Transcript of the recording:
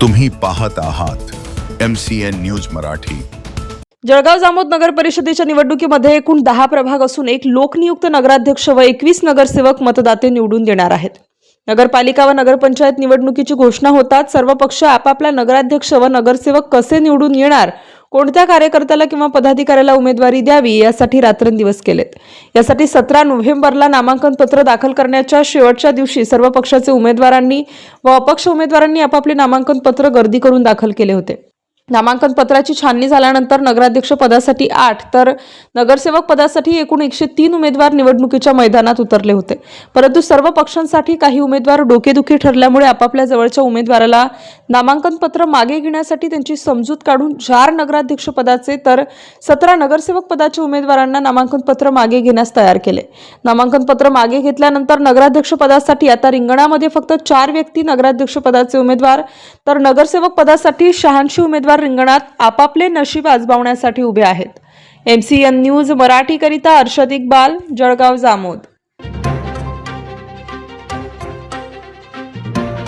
तुम्ही पाहत आहात M C N news Marathi. Jalgaon Jamod नगर परिषदेच्या निवडणुकीमध्ये एकूण दहा प्रभाग असून एक लोकनियुक्त नगराध्यक्ष व एकवीस नगरसेवक मतदाते निवडून देणार आहेत. नगरपालिका व नगरपंचायत निवडणुकीची घोषणा होताच सर्व पक्ष आपापला नगराध्यक्ष व नगरसेवक कसे निवडून येणार कोणत्या कार्यकर्त्याला किंवा पदाधिकाऱ्याला उमेदवारी द्यावी यासाठी रात्रंदिवस केलेत. यासाठी सतरा नोव्हेंबरला नामांकन पत्र दाखल करण्याच्या शेवटच्या दिवशी सर्व पक्षाचे उमेदवारांनी व अपक्ष उमेदवारांनी आपापले नामांकन पत्र गर्दी करून दाखल केले होते. नामांकन पत्राची छाननी झाल्यानंतर नगराध्यक्ष पदासाठी आठ तर नगरसेवक पदासाठी एकूण एकशे तीन उमेदवार निवडणुकीच्या मैदानात उतरले होते. परंतु सर्व पक्षांसाठी काही उमेदवार डोकेदुखी ठरल्यामुळे आपापल्या जवळच्या उमेदवाराला नामांकन पत्र मागे घेण्यासाठी त्यांची समजूत काढून चार नगराध्यक्ष पदाचे तर सतरा नगरसेवक पदाच्या उमेदवारांना नामांकन पत्र मागे घेण्यास तयार केले. नामांकन पत्र मागे घेतल्यानंतर नगराध्यक्ष पदासाठी आता रिंगणामध्ये फक्त चार व्यक्ती नगराध्यक्ष पदाचे उमेदवार तर नगरसेवक पदासाठी शहाऐंशी उमेदवार रिंगणात आपापले नशीब आजमावण्यासाठी उभे आहेत. एम सी एन न्यूज मराठीकरिता अर्षद इक्बाल जळगाव जामोद.